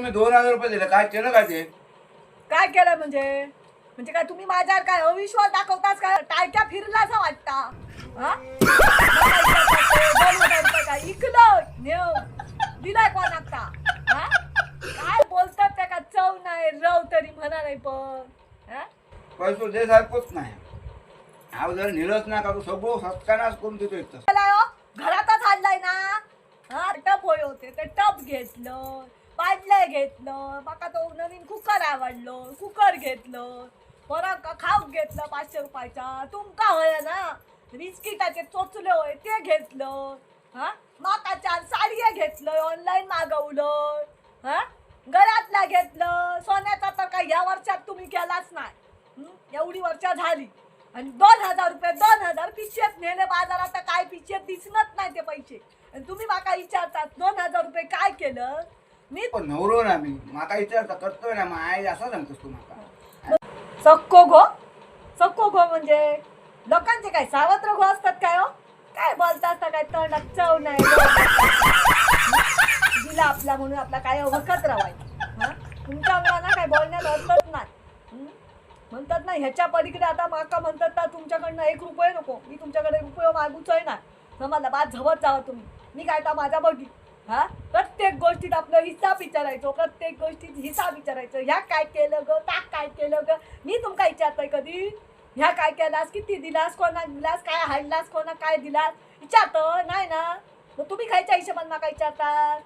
मी दोन हजार रुपये दिले. काय केलं काय ते? काय केलं म्हणजे? म्हणजे काय तुम्ही माझ्यावर काय अविश्वास दाखवताच काय टाळक्या फिरला असं वाटता? हा? दोन काय इकलं. नेव दिलाय कोण आता? हा? काय बोलतात त्या का चव नाही रव तरी म्हणा नाही पण. हा? पैसे दे सारखंच नाही. हा जर नेलंच ना का तू सगळं सत्कानाच करून देतो हो, घरातच आणलाय ना. हा टप होय होते. ते टप घेतलं. पाडलंय घेतलं माका तो नवीन कुकर आवडलो कुकर घेतलं परत का खाऊक घेतलं पाचशे रुपयाचा? तुमका होय ना? बिस्किटाचे चोचले होय ते घेतलं. हा? माका चार साडये घेतलं ऑनलाईन मागवलं. हा? घरातला घेतलं. सोन्याचा तर काय ह्या वर्षात तुम्ही केलाच नाही. एवढी वर्ष झाली. आणि दोन हजार रुपये दोन हजार पिशेत नेले बाजारात काय पिशेत दिसणत नाही ते पैसे. आणि तुम्ही माका विचारतात दोन हजार रुपये काय केलं? मी पण नवरो ना मी माका विचारता करतोय ना मग आई असं सांगतोस तू माका. सक्को घो सक्को घो म्हणजे लोकांचे काय सावत्र घो असतात काय हो? काय बोलता असता काय तोंडात चव नाही. दिला आपला म्हणून आपला काय वखत राहायचं हा? तुमच्या मुलांना काय बोलण्यात अर्थच नाही. हं? म्हणतात ना ह्याच्या पलीकडे आता माका म्हणतात ना तुमच्याकडनं एक रुपये नको. मी तुमच्याकडे रुपये मागूच आहे ना. समजला बाद झवत जावं तुम्ही. मी काय तर माझा बघी. हा? तर प्रत्येक गोष्टीत आपलं हिसाब विचारायचो प्रत्येक गोष्टीत हिसाब विचारायचो. ह्या काय केलं ग? त्या काय केलं ग? मी तुमका विचारतोय कधी? ह्या काय केलास? किती दिलास? कोणा दिलास? काय हाडलास? कोणा काय दिलास? विचारतो. नाही ना? मग तुम्ही खायच्या हिशोबाने माका विचारता.